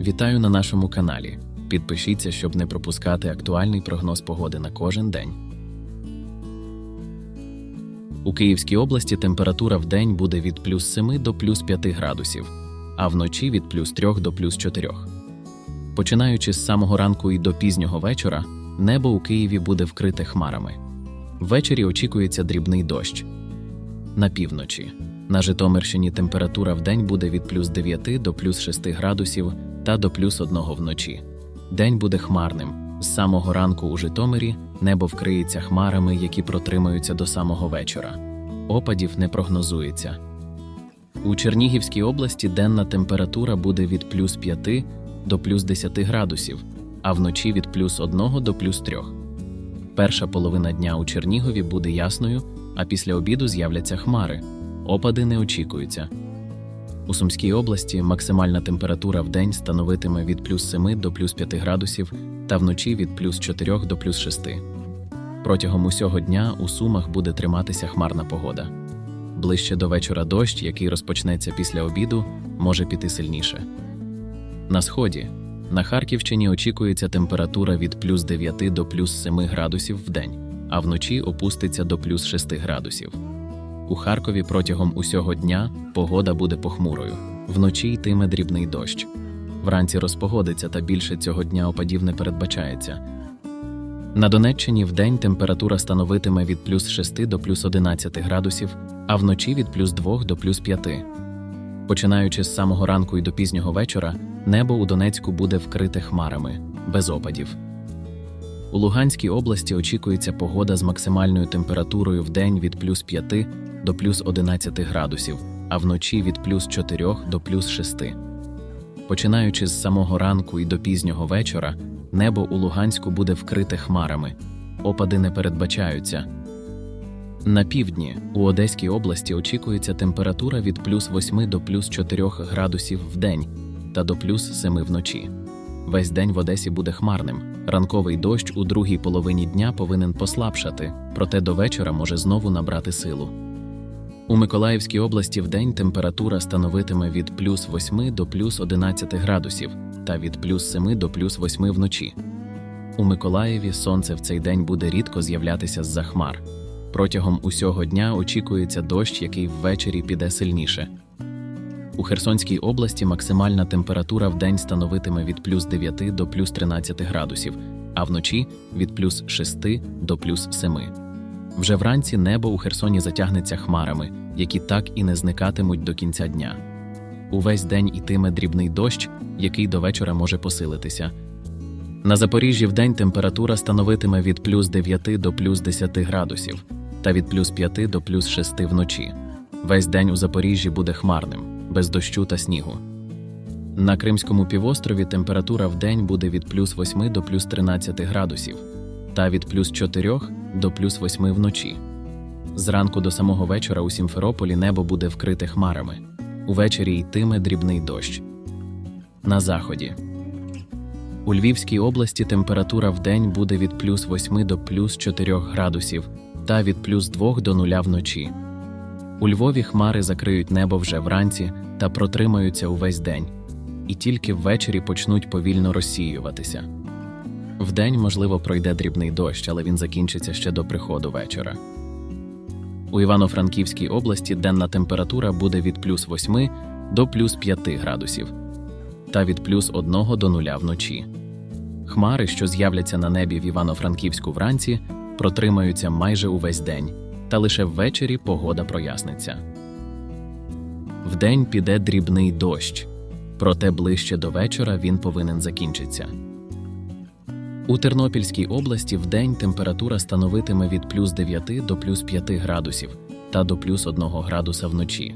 Вітаю на нашому каналі. Підпишіться, щоб не пропускати актуальний прогноз погоди на кожен день. У Київській області температура в день буде від плюс 7 до плюс 5 градусів, а вночі від плюс 3 до плюс 4. Починаючи з самого ранку і до пізнього вечора, небо у Києві буде вкрите хмарами. Ввечері очікується дрібний дощ. На півночі. На Житомирщині температура в день буде від плюс 9 до плюс 6 градусів та до плюс 1 вночі. День буде хмарним. З самого ранку у Житомирі небо вкриється хмарами, які протримаються до самого вечора. Опадів не прогнозується. У Чернігівській області денна температура буде від плюс 5 до плюс 10 градусів, а вночі від плюс 1 до плюс 3. Перша половина дня у Чернігові буде ясною, а після обіду з'являться хмари. Опади не очікуються. У Сумській області максимальна температура в день становитиме від плюс 7 до плюс 5 градусів та вночі від плюс 4 до плюс 6. Протягом усього дня у Сумах буде триматися хмарна погода. Ближче до вечора дощ, який розпочнеться після обіду, може піти сильніше. На сході на Харківщині очікується температура від плюс 9 до плюс 7 градусів в день, а вночі опуститься до плюс 6 градусів. У Харкові протягом усього дня погода буде похмурою. Вночі йтиме дрібний дощ. Вранці розпогодиться та більше цього дня опадів не передбачається. На Донеччині вдень температура становитиме від плюс 6 до плюс 11 градусів, а вночі від плюс 2 до плюс 5. Починаючи з самого ранку і до пізнього вечора, небо у Донецьку буде вкрите хмарами, без опадів. У Луганській області очікується погода з максимальною температурою в день від плюс 5 до плюс 11 градусів, а вночі від плюс 4 до плюс 6. Починаючи з самого ранку і до пізнього вечора, небо у Луганську буде вкрите хмарами. Опади не передбачаються. На півдні у Одеській області очікується температура від плюс 8 до плюс 4 градусів в день та до плюс 7 вночі. Весь день в Одесі буде хмарним. Ранковий дощ у другій половині дня повинен послабшати, проте до вечора може знову набрати силу. У Миколаївській області вдень температура становитиме від плюс 8 до плюс 11 градусів та від плюс 7 до плюс 8 вночі. У Миколаєві сонце в цей день буде рідко з'являтися з-за хмар. Протягом усього дня очікується дощ, який ввечері піде сильніше. У Херсонській області максимальна температура в день становитиме від плюс 9 до плюс 13 градусів, а вночі від плюс 6 до плюс 7. Вже вранці небо у Херсоні затягнеться хмарами, які так і не зникатимуть до кінця дня. Увесь день ітиме дрібний дощ, який до вечора може посилитися. На Запоріжжі вдень температура становитиме від плюс 9 до плюс 10 градусів та від плюс 5 до плюс 6 вночі. Весь день у Запоріжжі буде хмарним, без дощу та снігу. На Кримському півострові температура в день буде від плюс 8 до плюс 13 градусів та від плюс 4 до плюс 8 вночі. Зранку до самого вечора у Сімферополі небо буде вкрите хмарами. Увечері йтиме дрібний дощ. На заході. У Львівській області температура в день буде від плюс 8 до плюс 4 градусів та від плюс 2 до 0 вночі. У Львові хмари закриють небо вже вранці та протримаються увесь день, і тільки ввечері почнуть повільно розсіюватися. Вдень, можливо, пройде дрібний дощ, але він закінчиться ще до приходу вечора. У Івано-Франківській області денна температура буде від плюс 8 до плюс 5 градусів та від плюс 1 до 0 вночі. Хмари, що з'являться на небі в Івано-Франківську вранці, протримаються майже увесь день, та лише ввечері погода проясниться. Вдень піде дрібний дощ, проте ближче до вечора він повинен закінчитися. У Тернопільській області вдень температура становитиме від плюс 9 до плюс 5 градусів та до плюс 1 градуса вночі.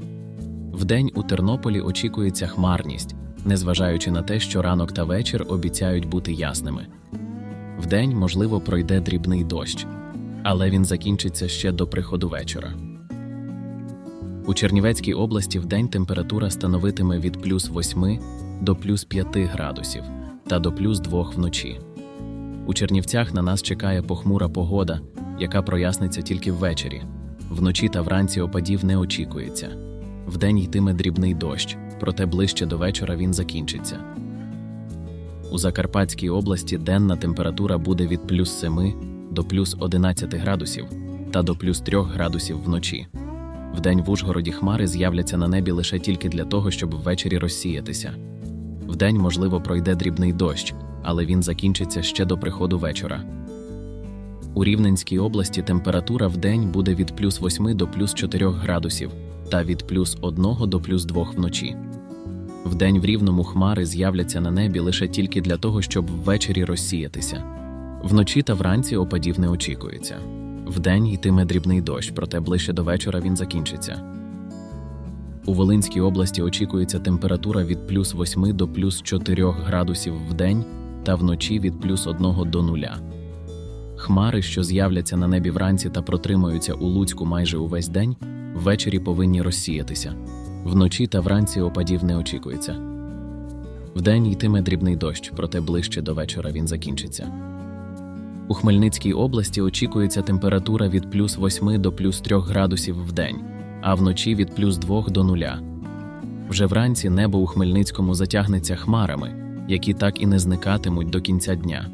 Вдень у Тернополі очікується хмарність, незважаючи на те, що ранок та вечір обіцяють бути ясними. Вдень, можливо, пройде дрібний дощ, але він закінчиться ще до приходу вечора. У Чернівецькій області вдень температура становитиме від плюс 8 до плюс 5 градусів та до плюс 2 вночі. У Чернівцях на нас чекає похмура погода, яка проясниться тільки ввечері. Вночі та вранці опадів не очікується. Вдень йтиме дрібний дощ, проте ближче до вечора він закінчиться. У Закарпатській області денна температура буде від плюс 7 до плюс 11 градусів та до плюс 3 градусів вночі. Вдень в Ужгороді хмари з'являться на небі лише тільки для того, щоб ввечері розсіятися. Вдень, можливо, пройде дрібний дощ, але він закінчиться ще до приходу вечора. У Рівненській області температура вдень буде від плюс 8 до плюс 4 градусів та від плюс 1 до плюс 2 вночі. Вдень в рівному хмари з'являться на небі лише тільки для того, щоб ввечері розсіятися. Вночі та вранці опадів не очікується. Вдень йтиме дрібний дощ, проте ближче до вечора він закінчиться. У Волинській області очікується температура від плюс 8 до плюс 4 градусів вдень та вночі від плюс 1 до 0. Хмари, що з'являться на небі вранці та протримаються у Луцьку майже увесь день, ввечері повинні розсіятися. Вночі та вранці опадів не очікується. Вдень йтиме дрібний дощ, проте ближче до вечора він закінчиться. У Хмельницькій області очікується температура від плюс 8 до плюс 3 градусів в день, а вночі від плюс 2 до 0. Вже вранці небо у Хмельницькому затягнеться хмарами, які так і не зникатимуть до кінця дня.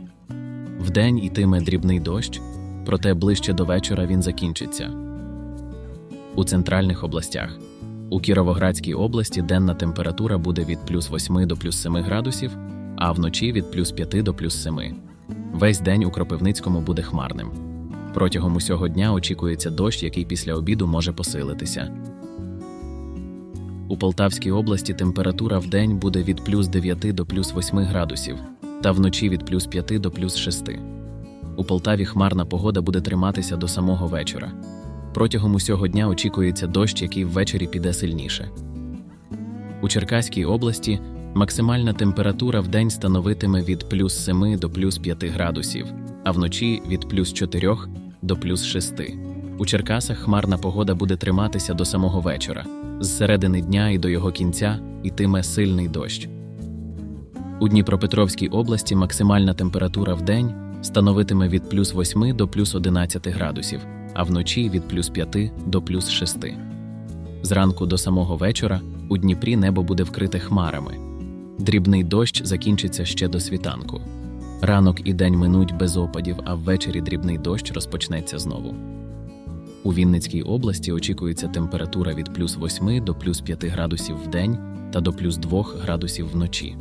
Вдень йтиме дрібний дощ, проте ближче до вечора він закінчиться. У центральних областях у Кіровоградській області денна температура буде від плюс 8 до плюс 7 градусів, а вночі від плюс 5 до плюс 7. Весь день у Кропивницькому буде хмарним. Протягом усього дня очікується дощ, який після обіду може посилитися. У Полтавській області температура в день буде від плюс 9 до плюс 8 градусів, та вночі від плюс 5 до плюс 6. У Полтаві хмарна погода буде триматися до самого вечора. Протягом усього дня очікується дощ, який ввечері піде сильніше. У Черкаській області максимальна температура в день становитиме від плюс 7 до плюс 5 градусів, а вночі від плюс 4 до плюс 6. У Черкасах хмарна погода буде триматися до самого вечора. З середини дня і до його кінця йтиме сильний дощ. У Дніпропетровській області максимальна температура в день становитиме від плюс 8 до плюс 11 градусів, а вночі від плюс 5 до плюс 6. Зранку до самого вечора у Дніпрі небо буде вкрите хмарами. Дрібний дощ закінчиться ще до світанку. Ранок і день минуть без опадів, а ввечері дрібний дощ розпочнеться знову. У Вінницькій області очікується температура від плюс 8 до плюс 5 градусів в день та до плюс 2 градусів вночі.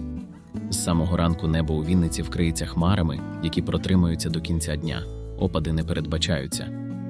З самого ранку небо у Вінниці вкриється хмарами, які протримуються до кінця дня. Опади не передбачаються.